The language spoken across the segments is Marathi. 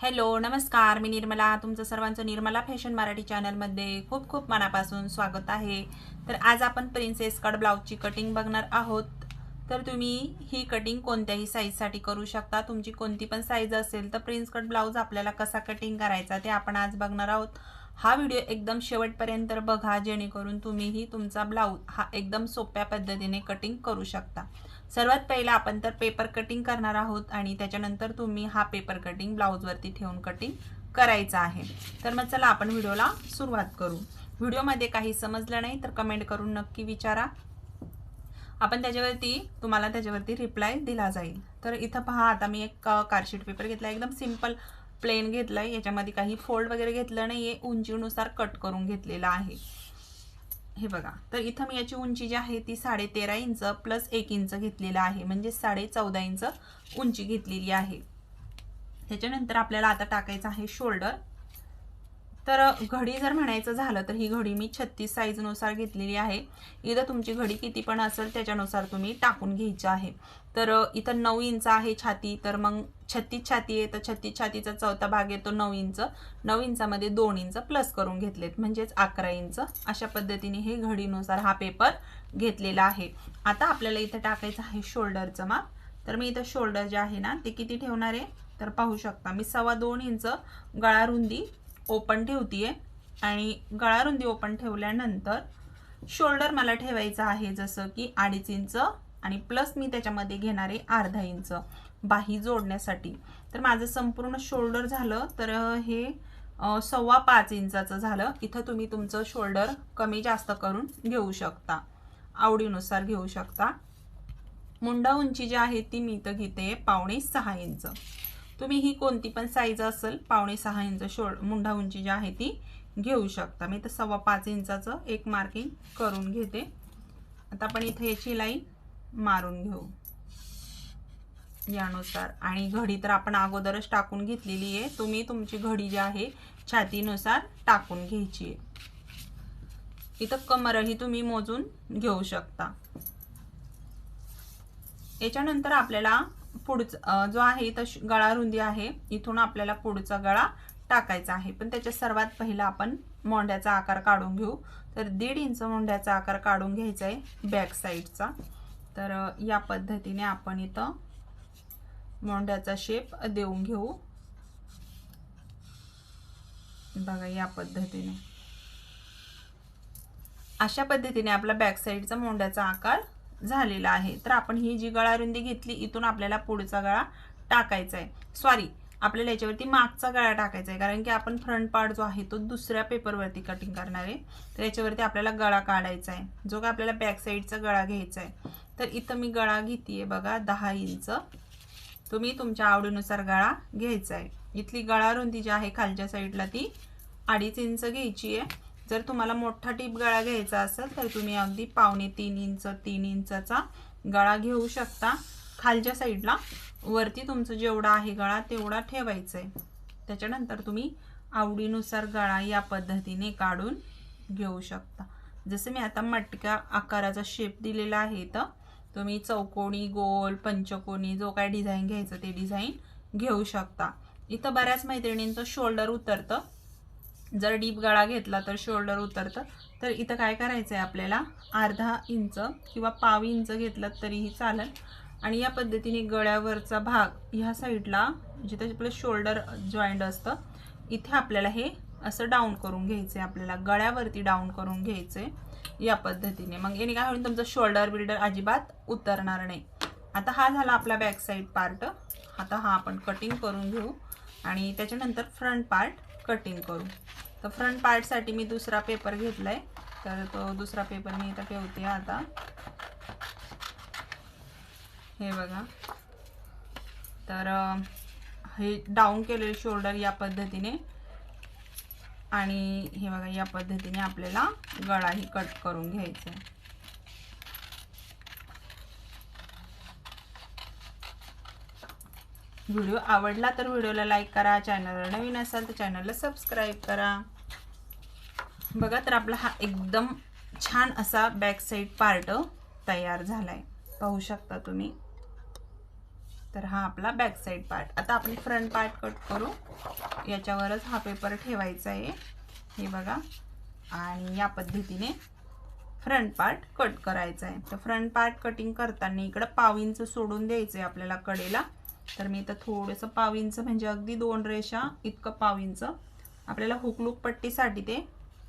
हॅलो नमस्कार. मी निर्मला. तुमचं सर्वांचं निर्मला फॅशन मराठी चॅनलमध्ये खूप खूप मनापासून स्वागत आहे. तर आज आपण प्रिन्सेस कट ब्लाऊजची कटिंग बघणार आहोत. तर तुम्ही ही कटिंग कोणत्याही साईजसाठी करू शकता. तुमची कोणती पण साईज असेल तर प्रिन्स कट ब्लाऊज आपल्याला कसा कटिंग करायचा ते आपण आज बघणार आहोत. हा व्हिडिओ एकदम शेवटपर्यंत बघा जेणेकरून तुम्हीही तुमचा ब्लाऊज हा एकदम सोप्या पद्धतीने कटिंग करू शकता. सर्वात पहिला आपण तर पेपर कटिंग करणार आहोत आणि त्याच्यानंतर तुम्ही हा पेपर कटिंग ब्लाऊजवरती ठेवून कटिंग करायचा आहे. तर मग चला आपण व्हिडिओला सुरुवात करू. व्हिडिओमध्ये काही समजलं नाही तर कमेंट करून नक्की विचारा. आपण त्याच्यावरती तुम्हाला त्याच्यावरती रिप्लाय दिला जाईल. तर इथं पहा आता मी एक कार्डशीट पेपर घेतला एकदम सिंपल प्लेन घेतलं आहे याच्यामध्ये काही फोल्ड वगैरे घेतलं नाही आहे उंचीनुसार कट करून घेतलेला आहे. हे बघा तर इथं मी याची उंची जी आहे ती साडे तेरा इंच प्लस एक इंच घेतलेला आहे. म्हणजे साडे चौदा इंच उंची घेतलेली आहे. त्याच्यानंतर आपल्याला आता टाकायचं आहे शोल्डर. तर घडी जर म्हणायचं झालं तर ही घडी मी छत्तीस साईजनुसार घेतलेली आहे. इथं तुमची घडी किती पण असेल त्याच्यानुसार तुम्ही टाकून घ्यायची आहे. तर इथं नऊ इंच आहे छाती तर मग छत्तीस छाती आहे तर छत्तीस छातीचा चौथा भाग येतो नऊ इंच. नऊ इंचामध्ये दोन इंच प्लस करून घेतलेत म्हणजेच अकरा इंच. अशा पद्धतीने हे घडीनुसार हा पेपर घेतलेला आहे. आता आपल्याला इथं टाकायचं आहे शोल्डरचं माप. तर मी इथं शोल्डर जे आहे ना ते किती ठेवणार आहे? तर पाहू शकता मी सव्वा दोन इंच गळा रुंदी ओपन ठेवतीये आणि गळा रुंदी ओपन ठेवल्यानंतर शोल्डर मला ठेवायचं आहे जसं की अडीच इंच आणि प्लस मी त्याच्यामध्ये घेणारे अर्धा इंच बाही जोडण्यासाठी. तर माझं संपूर्ण शोल्डर झालं तर हे सव्वा पाच इंचाचं झालं. इथं तुम्ही तुमचं शोल्डर कमी जास्त करून घेऊ शकता. आवडीनुसार घेऊ शकता. मुंडा उंची जी आहे ती मी इथं घेते पावणे सहा इंच. तुम्ही ही कोणती पण साईज असेल पावणे सहा इंच शोल्ड मुंडा उंची जी आहे ती घेऊ शकता. मी तर सव्वा पाच इंचाचं एक मार्किंग करून घेते. आता आपण इथे याची लाईन मारून घेऊ. यानुसार. आणि घडी तर आपण अगोदरच टाकून घेतलेली आहे. तुम्ही तुमची घडी जी आहे छातीनुसार टाकून घ्यायची आहे. इथं कमरही तुम्ही मोजून घेऊ शकता. याच्यानंतर आपल्याला पुढचा जो आहे इथं गळा रुंदी आहे इथून आपल्याला पुढचा गळा टाकायचा आहे. पण त्याच्या सर्वात पहिला आपण मोंड्याचा आकार काढून घेऊ. तर दीड इंच मोंड्याचा आकार काढून घ्यायचा आहे बॅक साईडचा. तर या पद्धतीने आपण इथं मोंड्याचा शेप देऊन घेऊ. बघा या पद्धतीने. अशा पद्धतीने आपला बॅक साईडचा मोंड्याचा आकार झालेला आहे. तर आपण ही जी गळारुंदी घेतली इथून आपल्याला पुढचा गळा टाकायचा आहे सॉरी आपल्याला याच्यावरती मागचा गळा टाकायचा आहे कारण की आपण फ्रंट पार्ट जो आहे तो दुसऱ्या पेपरवरती कटिंग करणार आहे. तर याच्यावरती आपल्याला गळा काढायचा आहे जो काय आपल्याला बॅक साईडचा गळा घ्यायचा आहे तर इथं मी गळा घेते बघा दहा इंच. तुम्ही तुमच्या आवडीनुसार गळा घ्यायचा आहे इथली गळा रुंदी जी आहे खालच्या साईडला ती अडीच इंच घ्यायची आहे जर तुम्हाला मोठा टीप गळा घ्यायचा असेल तर तुम्ही अगदी पावणे तीन इंच तीन इंचाचा गळा घेऊ शकता. खालच्या साईडला वरती तुमचं जेवढा आहे गळा तेवढा ठेवायचा आहे त्याच्यानंतर तुम्ही आवडीनुसार गळा या पद्धतीने काढून घेऊ शकता. जसं मी आता मटक्या आकाराचा शेप दिलेला आहे तर तुम्ही चौकोनी गोल पंचकोनी जो काय डिझाईन घ्यायचं ते डिझाईन घेऊ शकता. इथं बऱ्याच मैत्रिणींचं शोल्डर उतरतं. जर डीप गळा घेतला तर शोल्डर उतरतं. तर इथं काय करायचं आहे आपल्याला? अर्धा इंच किंवा पाव इंच घेतलं तरीही चालेल. आणि या पद्धतीने गळ्यावरचा भाग ह्या साईडला जिथे आपलं शोल्डर जॉईंट असतं इथे आपल्याला हे असं डाऊन करून घ्यायचं आहे आपल्याला गळ्यावरती डाऊन करून घ्यायचं आहे या पद्धतीने. मग याने काय होईल? तुमचं शोल्डर बिल्डर अजिबात उतरणार नाही. आता हा झाला आपला बॅक साईड पार्ट आता हा आपण कटिंग करून घेऊ. आणि त्याच्यानंतर फ्रंट पार्ट कटिंग करू. तर फ्रंट पार्टसाठी मी दुसरा पेपर घेतला आहे तर तो दुसरा पेपर मी इथं ठेवते आता. हे बघा. तर हे डाऊन केलेले शोल्डर या पद्धतीने आणि हे बघा या पद्धतीने आपल्याला गळाही कट करून घ्यायचा आहे व्हिडिओ आवडला तर व्हिडिओला लाईक करा चॅनलला नवीन असाल तर चॅनलला सबस्क्राईब करा. बघा तर आपला हा एकदम छान असा बॅक साईड पार्ट तयार झाला आहे पाहू शकता तुम्ही. तर हा आपला बॅक साईड पार्ट आता आपण फ्रंट पार्ट कट करू. याच्यावरच हा पेपर ठेवायचा आहे. हे बघा. आणि या पद्धतीने फ्रंट पार्ट कट करायचा आहे. तर फ्रंट पार्ट कटिंग करताना इकडं पाव इंच सोडून द्यायचं आहे आपल्याला कडेला. तर मी इथं थोडंसं पाव इंच म्हणजे अगदी दोन रेषा इतकं पाव इंच आपल्याला हुकलूक पट्टीसाठी ते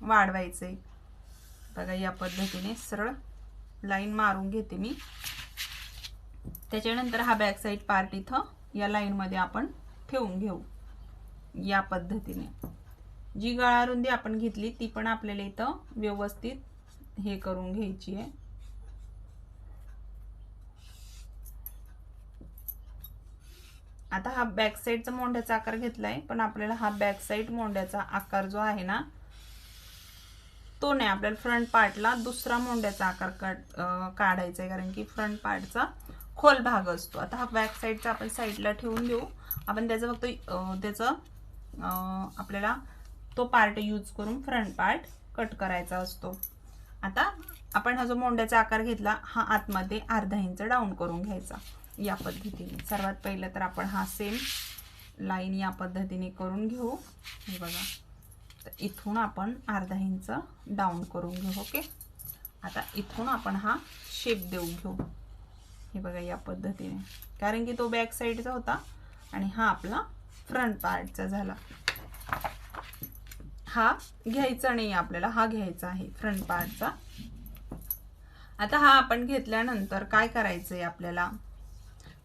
वाढवायचं आहे बघा या पद्धतीने सरळ लाईन मारून घेते मी. त्याच्यानंतर हा बॅक साईड पार्ट इथं या लाईनमध्ये आपण ठेवून घेऊ. या पद्धतीने. जी गळारुंदी आपण घेतली ती पण आपल्याला इथं व्यवस्थित हे करून घ्यायची आहे. आता हा बॅक साईडचा मोंड्याचा आकार घेतलाय पण आपल्याला हा बॅक साईड मोंड्याचा आकार जो आहे ना तो नाही आपल्याला फ्रंट पार्टला दुसरा मोंड्याचा आकार काढायचा आहे कारण की फ्रंट पार्टचा खोल भाग असतो. आता हा बॅक साईडचा आपण साईडला ठेवून देऊ. आपण त्याचं फक्त त्याचं आपल्याला तो पार्ट यूज करून फ्रंट पार्ट कट करायचा असतो. आता आपण हा जो मोंड्याचा आकार घेतला हा आतमध्ये अर्धा इंच डाऊन करून घ्यायचा. या पद्धतीने. सर्वात पहिलं तर आपण हा सेम लाईन या पद्धतीने करून घेऊ. हे बघा. तर इथून आपण अर्धा इंच डाऊन करून घेऊ ओके आता इथून आपण हा शेप देऊ घेऊ. हे बघा या पद्धतीने. कारण की तो बॅक साईडचा होता आणि हा आपला फ्रंट पार्टचा झाला. हा घ्यायचा नाही आपल्याला हा घ्यायचा आहे फ्रंट पार्टचा आता हा आपण घेतल्यानंतर काय करायचं आहे आपल्याला?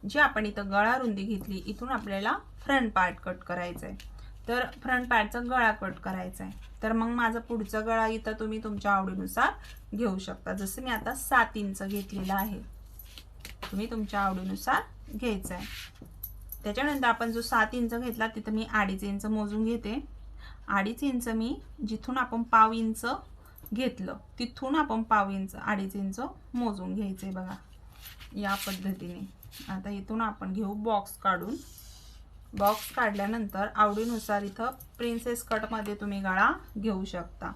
जी आपण इथं गळा रुंदी घेतली इथून आपल्याला फ्रंट पार्ट कट करायचं आहे तर फ्रंट पार्टचा गळा कट करायचा आहे तर मग माझा पुढचा गळा इथं तुम्ही तुमच्या आवडीनुसार घेऊ शकता. जसं मी आता सात इंच घेतलेला आहे. तुम्ही तुमच्या आवडीनुसार घ्यायचा आहे त्याच्यानंतर आपण जो सात इंच घेतला तिथं मी अडीच इंच मोजून घेते. अडीच इंच मी जिथून आपण पाव इंच घेतलं तिथून आपण पाव इंच अडीच इंच मोजून घ्यायचं आहे बघा. या पद्धतीने. आता इथून आपण घेऊ बॉक्स काढून. बॉक्स काढल्यानंतर आवडीनुसार इथं प्रिन्सेस कटमध्ये तुम्ही गळा घेऊ शकता.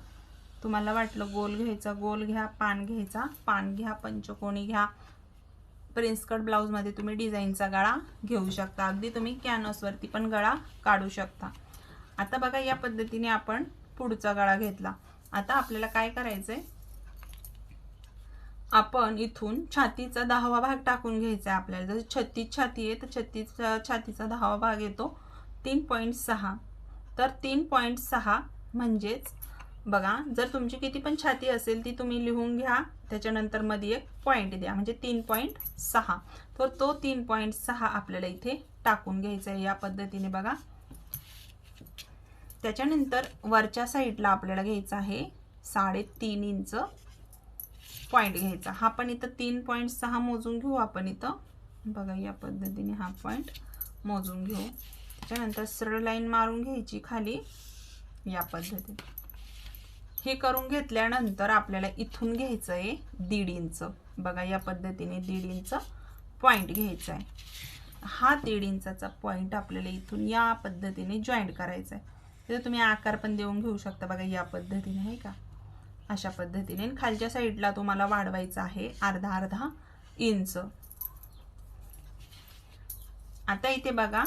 तुम्हाला वाटलं गोल घ्यायचा गोल घ्या पान घ्यायचा पान घ्या पंचकोणी घ्या. प्रिन्स कट ब्लाऊजमध्ये तुम्ही डिझाईनचा गळा घेऊ शकता. अगदी तुम्ही कॅनॉसवरती पण गळा काढू शकता. आता बघा या पद्धतीने आपण पुढचा गळा घेतला. आता आपल्याला काय करायचं आहे आपण इथून छातीचा दहावा भाग टाकून घ्यायचा आहे आपल्याला. जर छत्तीस छाती आहे तर छत्तीस छातीचा दहावा भाग येतो तीन पॉईंट सहा. तर तीन पॉईंट सहा म्हणजेच बघा जर तुमची किती पण छाती असेल ती तुम्ही लिहून घ्या. त्याच्यानंतरमध्ये एक पॉईंट द्या म्हणजे तीन पॉईंट सहा. तर तो तीन पॉईंट सहा आपल्याला इथे टाकून घ्यायचा आहे या पद्धतीने बघा. त्याच्यानंतर वरच्या साईडला आपल्याला घ्यायचं आहे साडेतीन इंच. पॉईंट घ्यायचा. हा पण इथं तीन पॉईंट सहा मोजून घेऊ आपण इथं. बघा या पद्धतीने हा पॉईंट मोजून घेऊ. त्याच्यानंतर सरळ लाईन मारून घ्यायची खाली. या पद्धतीने. हे करून घेतल्यानंतर आपल्याला इथून घ्यायचं आहे दीड इंच. बघा या पद्धतीने दीड इंच पॉईंट घ्यायचा आहे हा दीड इंचाचा पॉईंट आपल्याला इथून या पद्धतीने जॉईंट करायचा आहे तर तुम्ही आकार पण देऊन घेऊ शकता. बघा या पद्धतीने आहे का? अशा पद्धतीने. खालच्या साईडला तुम्हाला वाढवायचं आहे अर्धा अर्धा इंच. आता इथे बघा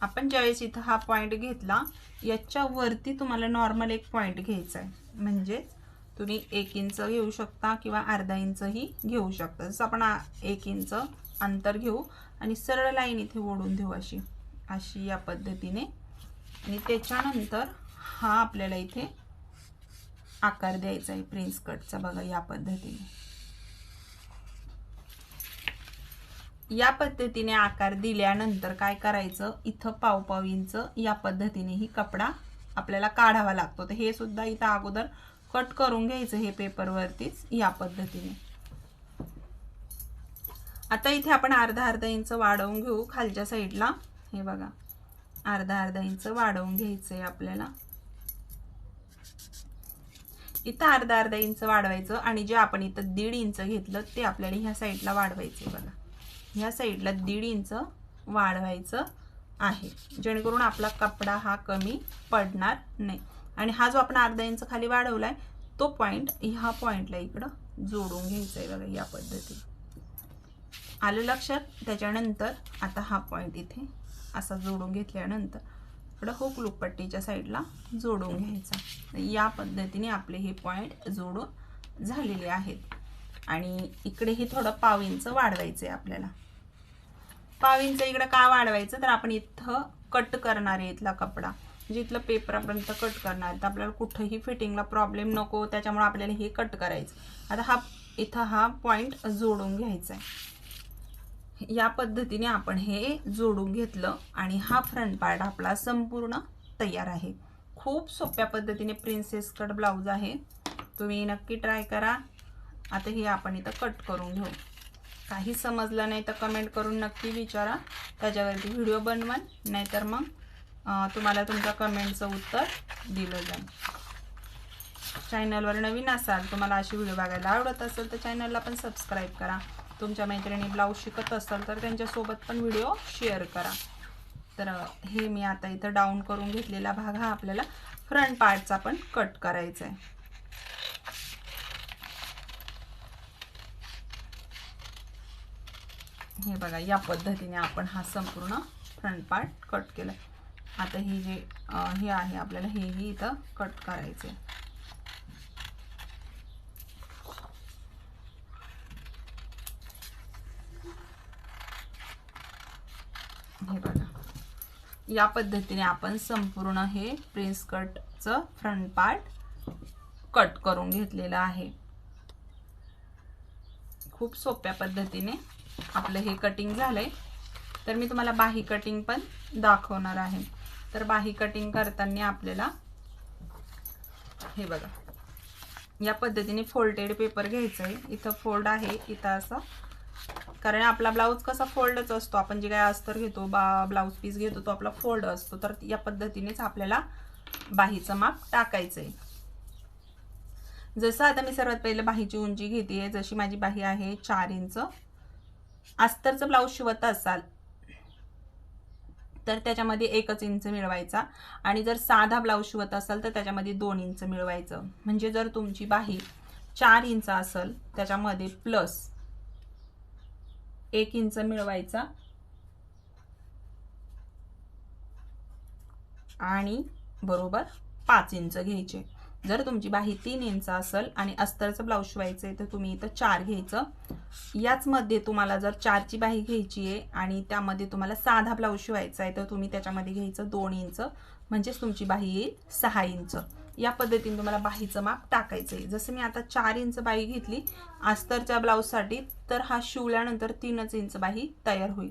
आपण ज्यावेळेस इथं हा पॉईंट घेतला याच्यावरती तुम्हाला नॉर्मल एक पॉईंट घ्यायचा आहे म्हणजेच तुम्ही एक इंच घेऊ शकता किंवा अर्धा इंचही घेऊ शकता. जसं आपण एक इंच अंतर घेऊ आणि सरळ लाईन इथे ओढून देऊ अशी अशी या पद्धतीने. आणि त्याच्यानंतर हा आपल्याला इथे आकार द्यायचा आहे प्रिन्स कटचा. बघा या पद्धतीने. या पद्धतीने आकार दिल्यानंतर काय करायचं? इथं पाव पाव इंच या पद्धतीने ही कपडा आपल्याला काढावा लागतो. तर हे सुद्धा इथं अगोदर कट करून घ्यायचं हे पेपरवरतीच या पद्धतीने. आता इथे आपण अर्धा अर्धा इंच वाढवून घेऊ खालच्या साईडला हे बघा अर्धा अर्धा इंच वाढवून घ्यायचं आहे आपल्याला. इथं अर्धा अर्धा इंच वाढवायचं आणि जे आपण इथं दीड इंच घेतलं ते आपल्याला ह्या साईडला वाढवायचं बघा. ह्या साईडला दीड इंच वाढवायचं आहे. जेणेकरून आपला कपडा हा कमी पडणार नाही. आणि हा जो आपण अर्धा इंच खाली वाढवलाय तो पॉईंट ह्या पॉईंटला इकडं जोडून घ्यायचा आहे बघा या पद्धतीने. आलं लक्षात? त्याच्यानंतर आता हा पॉईंट इथे असा जोडून घेतल्यानंतर इकडं हुक लूक पट्टीच्या साईडला जोडून घ्यायचा. या पद्धतीने आपले हे पॉईंट जोडून झालेले आहेत. आणि इकडेही थोडं पाव इंच वाढवायचं आहे आपल्याला. पाव इंच इकडं का वाढवायचं? तर आपण इथं कट करणार आहे इथला कपडा. म्हणजे इथलं पेपरापर्यंत कट करणार. तर आपल्याला कुठंही फिटिंगला प्रॉब्लेम नको त्याच्यामुळे आपल्याला हे कट करायचं आता हा इथं हा पॉईंट जोडून घ्यायचा आहे या पद्धतीने आपण हे जोडून घेतलं आणि हा फ्रंट पार्ट आपला संपूर्ण तयार आहे. खूप सोप्या पद्धतीने प्रिन्सेस कट ब्लाऊज आहे. तुम्ही नक्की ट्राय करा. आता हे आपण इथं कट करून घेऊ. काही समजलं नाही तर कमेंट करून नक्की विचारा. त्याच्यावरती व्हिडिओ बनवाल नाहीतर मग तुम्हाला तुमच्या कमेंटचं उत्तर दिलं जाईल. चॅनलवर नवीन असाल तुम्हाला अशी व्हिडिओ बघायला आवडत असेल तर चॅनलला पण सबस्क्राईब करा. तुमच्या मैत्रिणी ब्लाऊज शिकत असाल तर त्यांच्यासोबत पण व्हिडिओ शेअर करा. तर हे मी आता इथं डाऊन करून घेतलेला भाग हा आपल्याला फ्रंट पार्टचा पण कट करायचा आहे हे बघा या पद्धतीने आपण हा संपूर्ण फ्रंट पार्ट कट केला आता ही जे हे आहे आपल्याला हेही इथं कट करायचे हे बघा या पद्धतीने आपण संपूर्ण हे प्रिन्स कटचं फ्रंट पार्ट कट करून घेतलेलं आहे. खूप सोप्या पद्धतीने आपलं हे कटिंग झालं आहे तर मी तुम्हाला बाही कटिंग पण दाखवणार आहे. तर बाही कटिंग करताना आपल्याला हे बघा. या पद्धतीने फोल्डेड पेपर घ्यायचं आहे इथं फोल्ड आहे इथं असं कारण आपला ब्लाऊज कसा फोल्डच असतो. आपण जे काय अस्तर घेतो बा ब्लाऊज पीस घेतो तो आपला फोल्ड असतो. तर या पद्धतीनेच आपल्याला बाहीचं माप टाकायचं आहे जसं आता मी सर्वात पहिले बाहीची उंची घेते जशी माझी बाही आहे चार इंच. अस्तरचं ब्लाऊज शिवत असाल तर त्याच्यामध्ये एकच इंच मिळवायचा. आणि जर साधा ब्लाऊज शिवत असाल तर त्याच्यामध्ये दोन इंच मिळवायचं. म्हणजे जर तुमची बाही चार इंच असेल त्याच्यामध्ये प्लस एक इंच मिळवायचा. आणि बरोबर पाच इंच घ्यायचे. जर तुमची बाही तीन इंच असेल आणि अस्तरचं ब्लाऊज शिवायचं आहे तर तुम्ही इथं चार घ्यायचं. याचमध्ये तुम्हाला जर चारची बाही घ्यायची आहे आणि त्यामध्ये तुम्हाला साधा ब्लाऊज शिवायचा आहे तर तुम्ही त्याच्यामध्ये घ्यायचं दोन इंच. म्हणजेच तुमची बाही येईल सहा इंच. या पद्धतीने तुम्हाला बाहीचं माप टाकायचं आहे. जसं मी आता चार इंच बाही घेतली आस्तरच्या ब्लाऊजसाठी तर हा शिवल्यानंतर तीनच इंच बाही तयार होईल.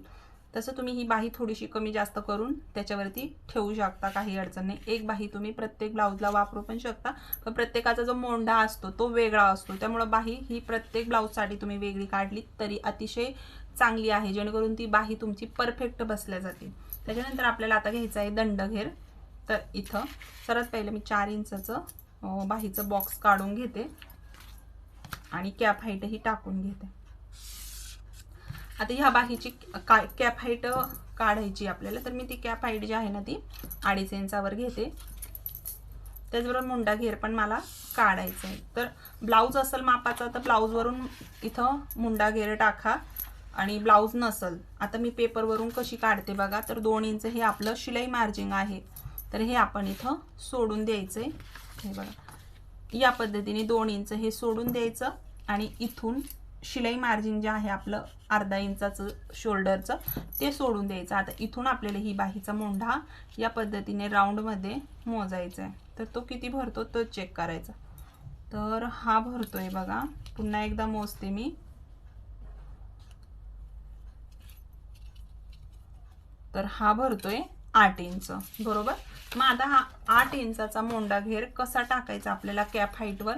तसं तुम्ही ही बाही थोडीशी कमी जास्त करून त्याच्यावरती ठेवू शकता काही अडचण नाही. एक बाही तुम्ही प्रत्येक ब्लाऊजला वापरू पण शकता. पण प्रत्येकाचा जो मोंढा असतो तो वेगळा असतो. त्यामुळं बाही ही प्रत्येक ब्लाऊजसाठी तुम्ही वेगळी काढली तरी अतिशय चांगली आहे. जेणेकरून ती बाही तुमची परफेक्ट बसल्या जाते. त्याच्यानंतर आपल्याला आता घ्यायचं आहे दंडघेर. तर इथं सर्वात पहिलं मी चार इंचाचं बाहीचं बॉक्स काढून घेते. आणि कॅप हाईटही टाकून घेते. आता ह्या बाहीची का कॅप हाईट काढायची आपल्याला तर मी ती कॅप हाईट जी आहे ना ती अडीच इंचावर घेते. त्याचबरोबर मुंडा घेर पण मला काढायचं आहे. तर ब्लाऊज असेल मापाचा तर ब्लाऊजवरून इथं मुंडा घेर टाका आणि ब्लाऊज नसल. आता मी पेपरवरून कशी काढते बघा तर दोन इंच हे आपलं शिलाई मार्जिंग आहे. तर हे आपण इथं सोडून द्यायचं आहे हे बघा. या पद्धतीने दोन इंच हे सोडून द्यायचं आणि इथून शिलाई मार्जिन जे आहे आपलं अर्धा इंचाचं शोल्डरचं ते सोडून द्यायचं. आता इथून आपल्याला ही बाहीचा मोंढा या पद्धतीने राऊंडमध्ये मोजायचा आहे तर तो किती भरतो? तो चेक करायचा. तर हा भरतो आहे बघा. पुन्हा एकदा मोजते मी. तर हा भरतोय. आठ इंच बरोबर? मग आता हा आठ इंचाचा मोंडा घेर कसा टाकायचा आपल्याला कॅप हाईटवर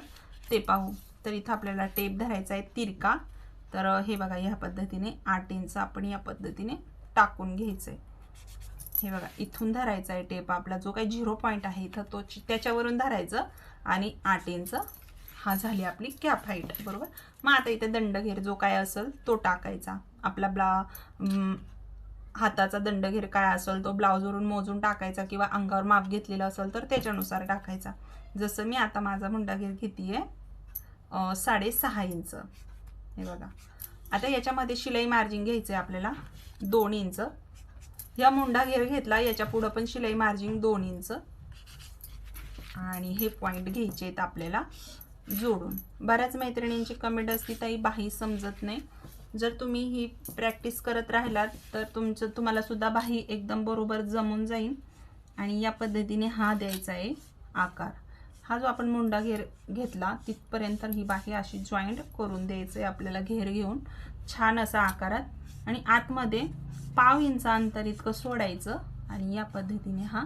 ते पाहू. तर इथं आपल्याला टेप धरायचा आहे तिरका. तर हे बघा ह्या पद्धतीने आठ इंच आपण या पद्धतीने टाकून घ्यायचं आहे हे बघा इथून धरायचा आहे टेप आपला. जो काही झिरो पॉईंट आहे इथं तो त्याच्यावरून धरायचं आणि आठ इंच हा झाली आपली कॅप हाईट बरोबर? मग आता इथे दंडघेर जो काय असेल तो टाकायचा. आपला ब्ला हाताचा दंडघेर काय असेल तो ब्लाऊजवरून मोजून टाकायचा किंवा अंगावर माप घेतलेला असेल तर त्याच्यानुसार टाकायचा. जसं मी आता माझा मुंडाघेर घेते आहे साडेसहा इंच. हे बघा. आता याच्यामध्ये शिलाई मार्जिन घ्यायचं आहे आपल्याला दोन इंच. या मुंडा घेर घेतला याच्या पुढं पण शिलाई मार्जिन दोन इंच. आणि हे पॉईंट घ्यायचे आहेत आपल्याला जोडून. बऱ्याच मैत्रिणींची कमेंट असते ताई बाही समजत नाही. जर तुम्ही ही प्रॅक्टिस करत राहिलात तर तुमचं तुम्हाला सुद्धा बाही एकदम बरोबर जमून जाईल. आणि या पद्धतीने हा द्यायचा आहे आकार. हा जो आपण मुंडा घेर घेतला तिथपर्यंत ही बाही अशी जॉईंट करून द्यायचं आहे आपल्याला घेर घेऊन. छान असा आकारात. आणि आतमध्ये पाव इंच अंतर इतकं सोडायचं आणि या पद्धतीने हा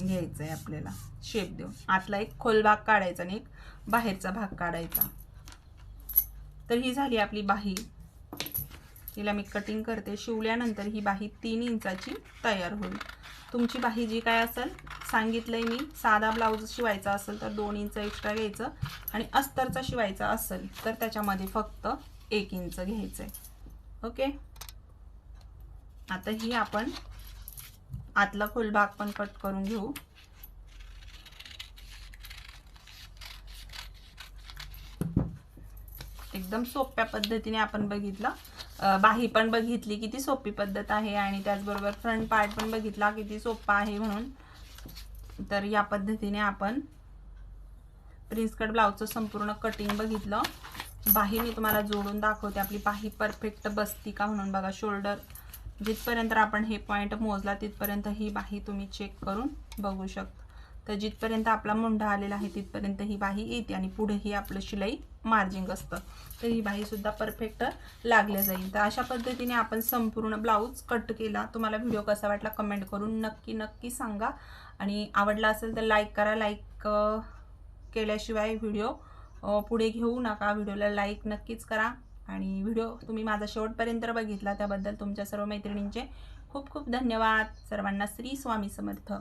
घ्यायचा आहे आपल्याला. शेप देऊन. आतला एक खोल भाग काढायचा आणि एक बाहेरचा भाग काढायचा. तर ही झाली आपली बाही. तिला मी कटिंग करते. शिवल्यानंतर ही बाही तीन इंचाची तयार होईल. तुमची बाही जी काय असेल सांगितलंय मी साधा ब्लाऊज शिवायचा असेल तर दोन इंच एक्स्ट्रा घ्यायचं आणि अस्तरचा शिवायचा असेल तर त्याच्यामध्ये फक्त एक इंच घ्यायचं आहे ओके आता ही आपण आतला खोल भाग पण कट करून घेऊ. एकदम सोप्या पद्धतीने आपण बघितलं. बाही पण बघितली किती सोपी पद्धत आहे आणि त्याचबरोबर फ्रंट पार्ट पण बघितला किती सोपा आहे म्हणून. तर या पद्धतीने आपण प्रिन्स कट ब्लाऊजचं संपूर्ण कटिंग बघितलं. बाही मी तुम्हाला जोडून दाखवते. आपली बाही परफेक्ट बसती का म्हणून बघा. शोल्डर जिथपर्यंत आपण हे पॉईंट मोजला तिथपर्यंत ही बाही तुम्ही चेक करून बघू शकता. तर जिथपर्यंत आपला मुंडा आलेला आहे तिथपर्यंत ही बाही येते आणि पुढे ही आपलं शिलाई मार्जिंग असतं. तर ही बाहीसुद्धा परफेक्ट लागल्या जाईल. तर अशा पद्धतीने आपण संपूर्ण ब्लाऊज कट केला. तुम्हाला व्हिडिओ कसा वाटला कमेंट करून नक्की नक्की सांगा. आणि आवडला असेल तर लाईक करा. लाईक केल्याशिवाय व्हिडिओ पुढे घेऊ नका. व्हिडिओला लाईक नक्कीच करा. आणि व्हिडिओ तुम्ही माझा शेवटपर्यंत बघितला. त्याबद्दल तुमच्या सर्व मैत्रिणींचे खूप खूप धन्यवाद. सर्वांना श्री स्वामी समर्थ.